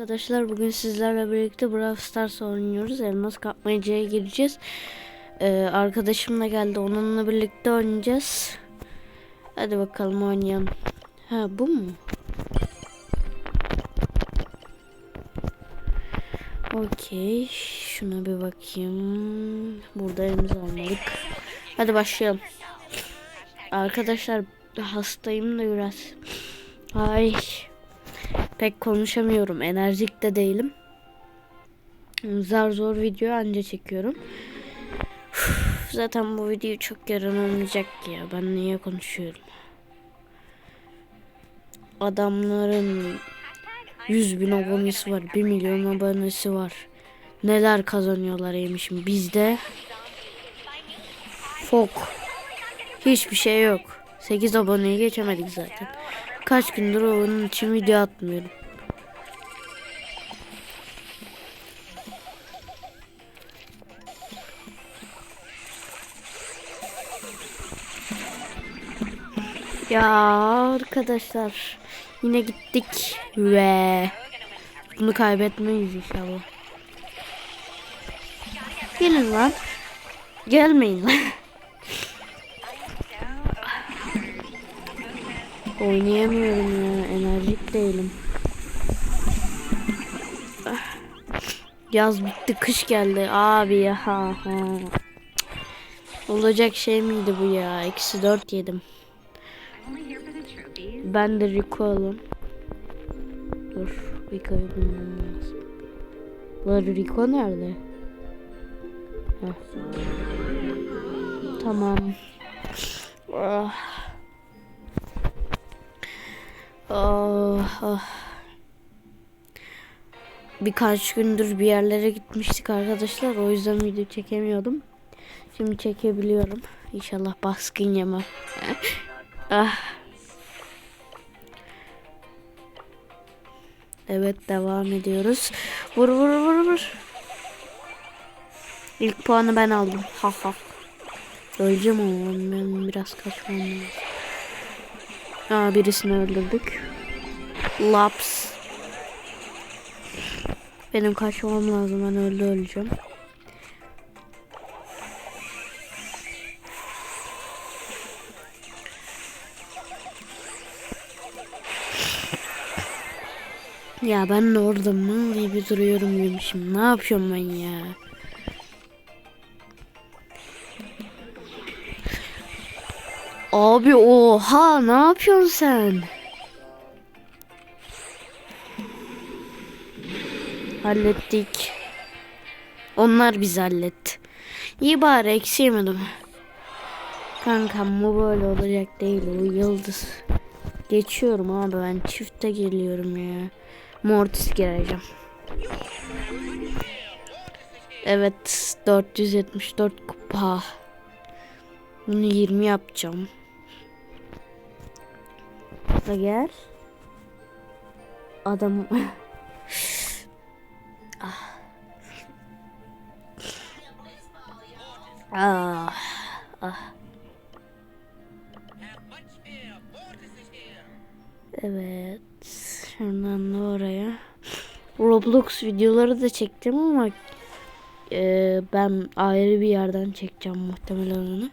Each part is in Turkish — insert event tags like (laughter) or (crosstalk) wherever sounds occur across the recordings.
Arkadaşlar bugün sizlerle birlikte Brawl Stars oynuyoruz. Elmas kapmacaya gireceğiz. Ee, arkadaşım da geldi. Onunla birlikte oynayacağız. Hadi bakalım oynayalım. Ha bu mu? Okey. Şuna bir bakayım. Burada elimizi almadık. Hadi başlayalım. Arkadaşlar hastayım da biraz. Ay. Pek konuşamıyorum. Enerjik de değilim. Zar zor video anca çekiyorum. Üf, Zaten bu video çok yarın olmayacak ki ya. Ben niye konuşuyorum? Adamların 100 bin abonesi var. 1 milyon abonesi var. Neler kazanıyorlar yemişim. Bizde fok. Hiçbir şey yok. 8 aboneyi geçemedik zaten. Kaç gündür onun için video atmıyorum. Ya arkadaşlar yine gittik ve bunu kaybetmeyiz inşallah. Gelin lan. Gelmeyin lan. (laughs) Oynayamıyorum ya. Enerjik değilim. Yaz bitti, kış geldi. Abi ya. Ha. Olacak şey miydi bu ya? Eksi dört yedim. Ben de Rico'alım. Dur. Rico'yu bulmam lazım. Var Rico nerede? Heh. Tamam. Ah. Ah, ah. Birkaç gündür bir yerlere gitmiştik arkadaşlar. O yüzden video çekemiyordum. Şimdi çekebiliyorum. İnşallah baskın yemem. (laughs) ah. Evet devam ediyoruz. Vur vur vur vur. İlk puanı ben aldım. Ha ha. Öleceğim ama ben biraz kaçmam lazım. Aa, birisini öldürdük. Laps. Benim kaçmam lazım. Ben öldü öleceğim. Ya ben orada diye bir duruyorum demişim. Ne yapıyorum ben ya? Abi oha ne yapıyorsun sen? Hallettik. Onlar bizi halletti. İyi bari eksi yemedim. Kankam bu böyle olacak değil bu yıldız. Geçiyorum abi ben çifte geliyorum ya. Mortis gireceğim. Evet 474 kupa. Bunu 20 yapacağım. Da gel. Adam (laughs) ah. Ah. Ah. Evet. Şuradan da oraya. Roblox videoları da çektim ama e, ben ayrı bir yerden çekeceğim muhtemelen onu.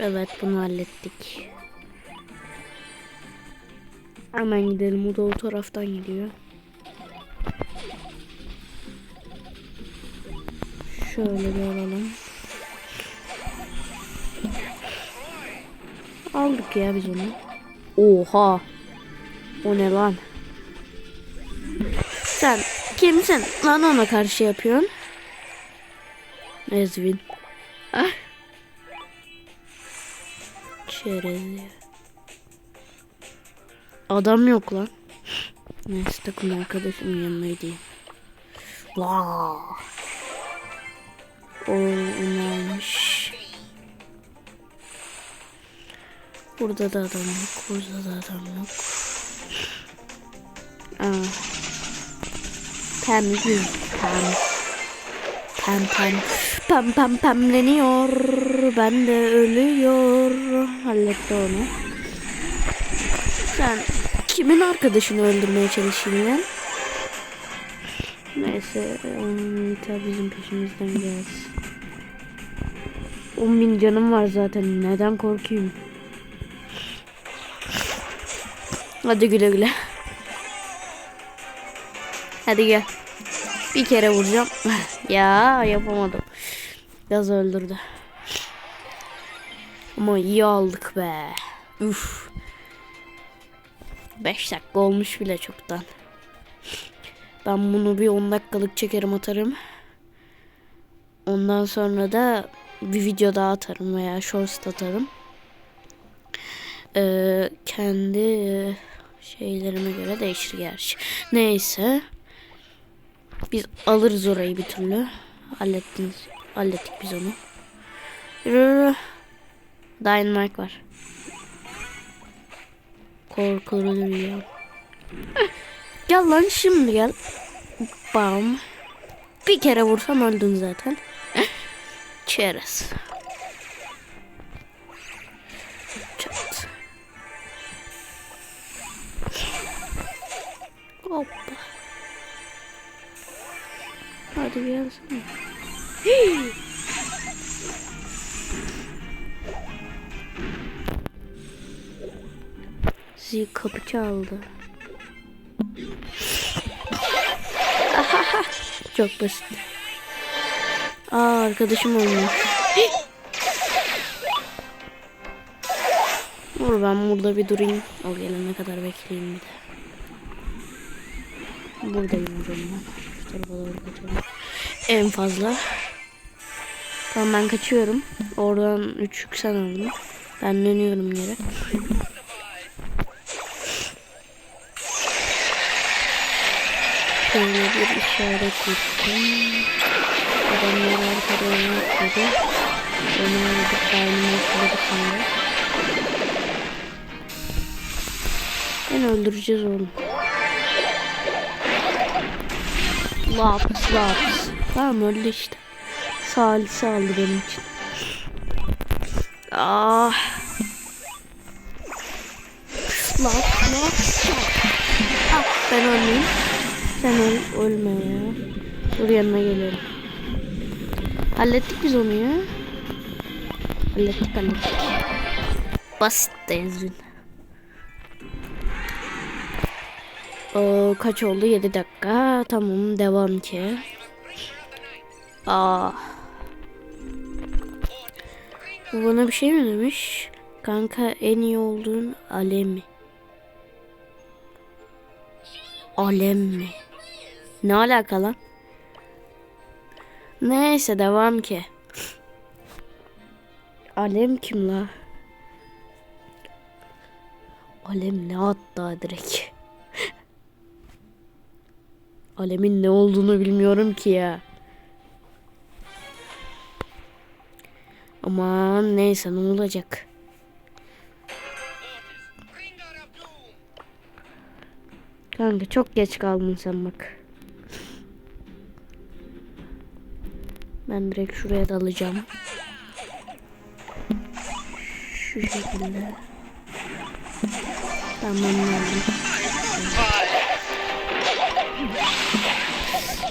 Evet bunu hallettik. Hemen gidelim. O da o taraftan gidiyor. Şöyle bir alalım. Aldık ya biz onu. Oha. O ne lan? Sen kimsin? Lan ona karşı yapıyorsun. Ezvin. Ah. Çerez ya. Adam yok lan. Neyse takım arkadaşımın yanına gideyim. Vaa. O almış. Burada da adam yok. Burada da adam yok. Aa. Pem yüz. Pem. Pem Pem pem pemleniyor. Ben de ölüyor. Halletti onu. Sen kimin arkadaşını öldürmeye çalışıyorsun lan? Neyse Nita bizim peşimizden gelsin. 10 bin canım var zaten. Neden korkayım? Hadi güle güle. Hadi gel. Bir kere vuracağım. (laughs) ya yapamadım. Gaz öldürdü. Ama iyi aldık be. Üf. 5 dakika olmuş bile çoktan. Ben bunu bir 10 dakikalık çekerim atarım. Ondan sonra da bir video daha atarım veya shorts atarım. Ee, kendi şeylerime göre değişir gerçi. Neyse. Biz alırız orayı bir türlü. Hallettiniz. Hallettik biz onu. Yürü, var. Korkulur ya. (laughs) Gel lan şimdi gel. Bam. Bir kere vursam öldün zaten. (laughs) Çerez. Çat. Hoppa. Hadi gelsene. (gasps) Zil kapı çaldı. (laughs) Çok basit. Aa arkadaşım olmuş. (gasps) Dur ben burada bir durayım. O gelene kadar bekleyeyim bir de. Buradayım o. Şu tarafa kaçalım. En fazla. Tamam ben kaçıyorum. Oradan 3 yüksen aldım. Ben dönüyorum yere. Şöyle bir işaret ettim. Adamlar arkada oynadı. Onu aldık daimi atladı sonra. Ben öldüreceğiz oğlum. Laps laps. Tamam öldü işte. Salisi aldı benim için. Ah. Laps laps. Ah ben ölmeyeyim. Sen öl, ölme ya. Dur yanına geliyorum. Hallettik biz onu ya. Hallettik hallettik. Basit de. Ee, kaç oldu? 7 dakika. Tamam devam ki. Aa. Bu bana bir şey mi demiş? Kanka en iyi olduğun alem mi? Alem mi? Ne alaka lan? Neyse devam ki. Alem kim la? Alem ne hatta direkt. Alemin ne olduğunu bilmiyorum ki ya. Aman neyse ne olacak. Kanka çok geç kaldın sen bak. Ben direkt şuraya dalacağım. Şu şekilde. Tamam lazım.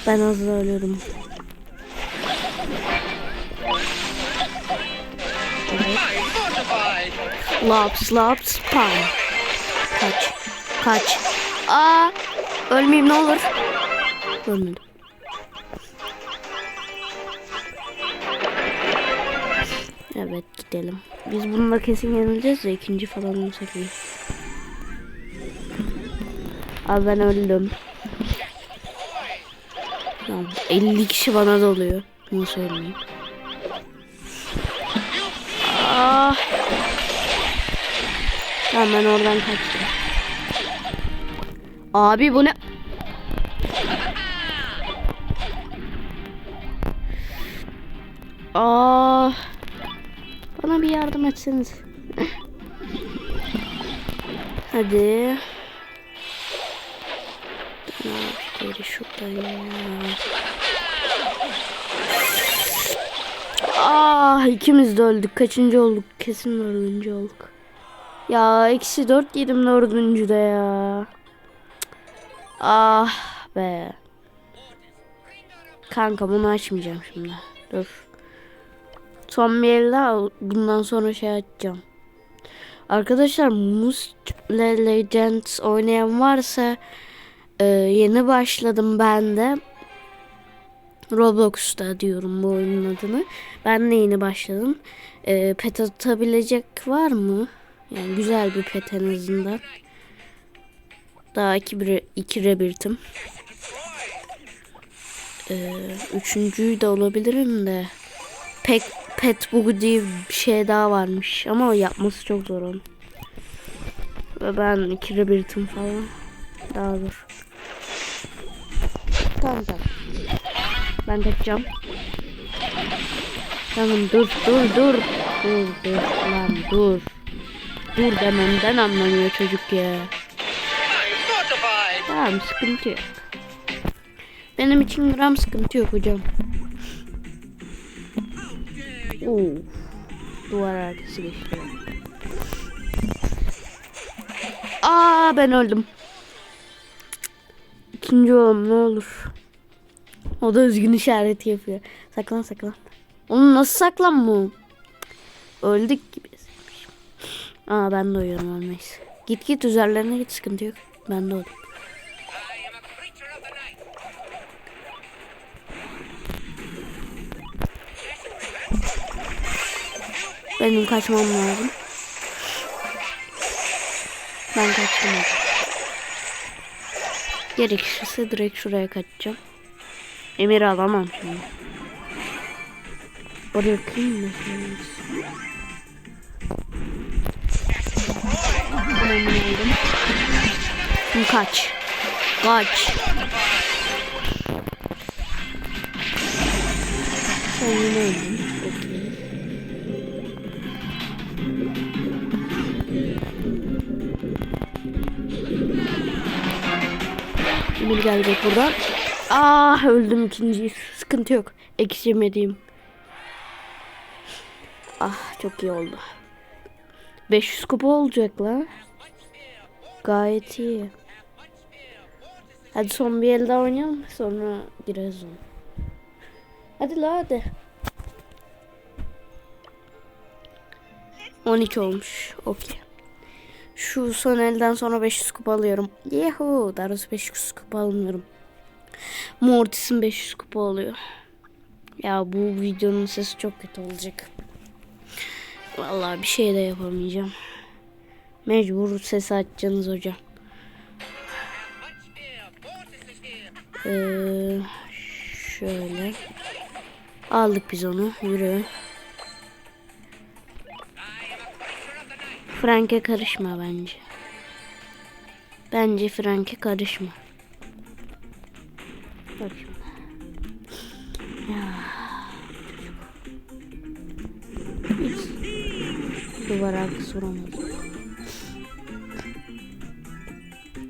Ben az daha ölüyorum. Laps laps pam. Kaç. Kaç. Aa, ölmeyeyim ne olur. Ölmedim. Evet gidelim. Biz bununla kesin yenileceğiz de ikinci falan olsak iyi. Abi ben öldüm. Ya 50 kişi bana doluyor. Nasıl ölmeyeyim? Ah. Tamam ben oradan kaçtım. Abi bu ne? Aa. Bana bir yardım etseniz. Hadi. Geri şurada ya. Ah ikimiz de öldük. Kaçıncı olduk? Kesin dördüncü olduk. Ya eksi dört yedim dördüncüde ya. Ah be. Kanka bunu açmayacağım şimdi. Dur. Son bir el daha bundan sonra şey açacağım. Arkadaşlar Must Legends oynayan varsa e, yeni başladım ben de. Roblox'ta diyorum bu oyunun adını. Ben de yeni başladım. E, pet atabilecek var mı? Yani güzel bir pet en azından. Daha iki, bir, iki rebirtim. E, üçüncüyü de olabilirim de. Pek pet bug diye bir şey daha varmış. Ama yapması çok zor onun. Ve ben iki rebirtim falan. Daha zor. Tamam tamam. Ben kaçacağım. Tamam dur dur dur. Dur dur lan dur. Dur dememden anlamıyor çocuk ya. Tamam sıkıntı yok. Benim için gram sıkıntı yok hocam. Oo. Duvar arkası geçti. Aa ben öldüm. İkinci oğlum ne olur. O da üzgün işareti yapıyor. Saklan saklan. Onu nasıl saklanma? Öldük gibi. Aa ben de uyuyorum ölmeyiz. Git git üzerlerine git sıkıntı yok. Ben de öldüm. Benim kaçmam lazım. Ben kaçtım. Gerekirse direkt şuraya kaçacağım. Emir alamam şimdi. Oraya kıyım mı? Şimdi kaç. Kaç. Sen yine öldün. Emir gelecek buradan. Ah öldüm ikinci. Sıkıntı yok. Eksilmediğim. Ah çok iyi oldu. 500 kupa olacak lan. Gayet iyi. Hadi son bir el oynayalım. Sonra gireriz onu. Hadi la hadi. 12 olmuş. Okey. Şu son elden sonra 500 kupa alıyorum. Yuhu. Daha doğrusu 500 kupa almıyorum. Mortis'in 500 kupa oluyor. Ya bu videonun sesi çok kötü olacak. Vallahi bir şey de yapamayacağım. Mecbur ses açacaksınız hocam. Ee, şöyle. Aldık biz onu. Yürü. Frank'e karışma bence. Bence Frank'e karışma. Bak şimdi. Ya. Hiç duvar arkası.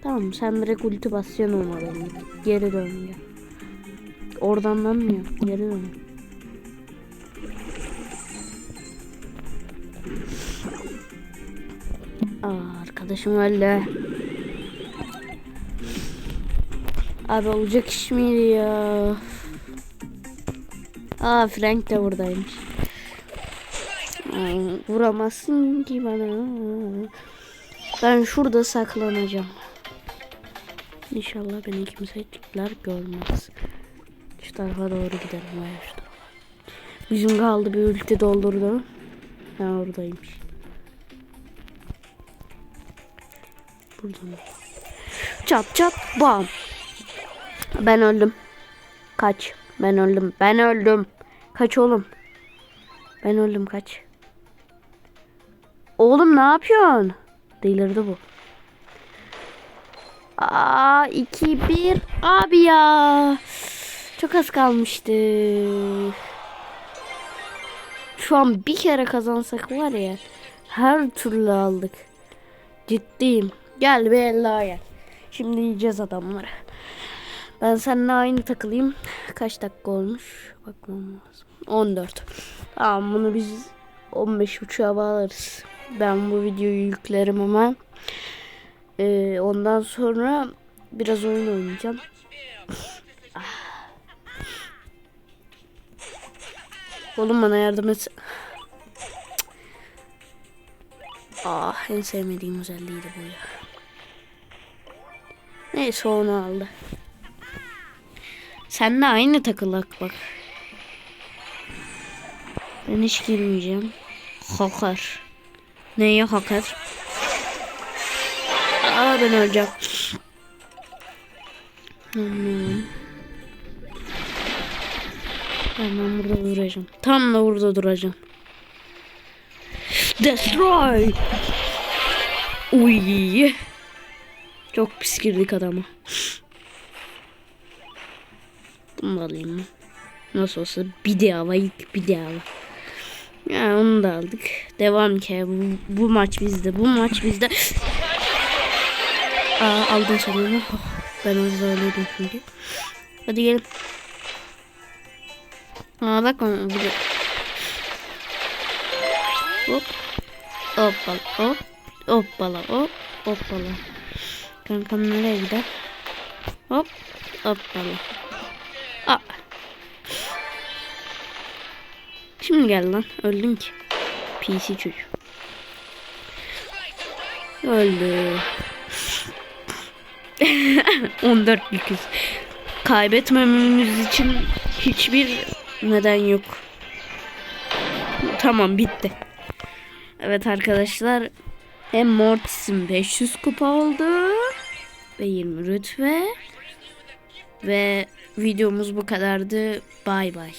Tamam sen direkt ulti basacaksın ona benim. Geri dön gel. Oradan dönmüyor. Geri dön. Arkadaşım öldü. Abi olacak iş miydi ya? Aa Frank de buradaymış. Aa, vuramazsın ki bana. Ben şurada saklanacağım. İnşallah beni kimsecikler görmez. Şu tarafa doğru gidelim. Veya şu. Bizim kaldı bir ulti doldurdu. Ha oradaymış. Burada mı? Çat çat bam. Ben öldüm. Kaç. Ben öldüm. Ben öldüm. Kaç oğlum. Ben öldüm kaç. Oğlum ne yapıyorsun? Delirdi bu. Aa 2 1 abi ya. Çok az kalmıştı. Şu an bir kere kazansak var ya. Her türlü aldık. Ciddiyim. Gel bir el daha gel. Şimdi yiyeceğiz adamları. Ben seninle aynı takılayım. Kaç dakika olmuş? Bakmam lazım. 14. Tamam bunu biz 15 uçağa bağlarız. Ben bu videoyu yüklerim hemen. Ee, ondan sonra biraz oyun oynayacağım. Oğlum bana yardım et. Ah en sevmediğim özelliğiydi bu ya. Neyse onu aldı. Sen de aynı takılak bak. Ben hiç girmeyeceğim. Hakar. Neye hakar? Aa ben öleceğim. Hmm. Ben burada duracağım. Tam da burada duracağım. Destroy. Uy. Çok pis girdik adama. Bunu da alayım mı? Nasıl olsa bir de hava ilk bir de hava. Ya onu da aldık. Devam ki bu, bu maç bizde. Bu maç bizde. Aa, aldın sonunu. Oh, ben orada öyleydim çünkü. Hadi gelin. Aa bak onu burada. Hop. Hoppala hop. Hoppala hop. Hoppala. Kankam nereye gider? Hop. Hoppala. Aa. Şimdi gel lan. Öldün ki. PC çocuk. Öldü. (laughs) 14 yüküz. Kaybetmememiz için hiçbir neden yok. Tamam bitti. Evet arkadaşlar. Hem Mortis'in 500 kupa oldu. Ve 20 rütbe. Ve videomuz bu kadardı. Bay bay.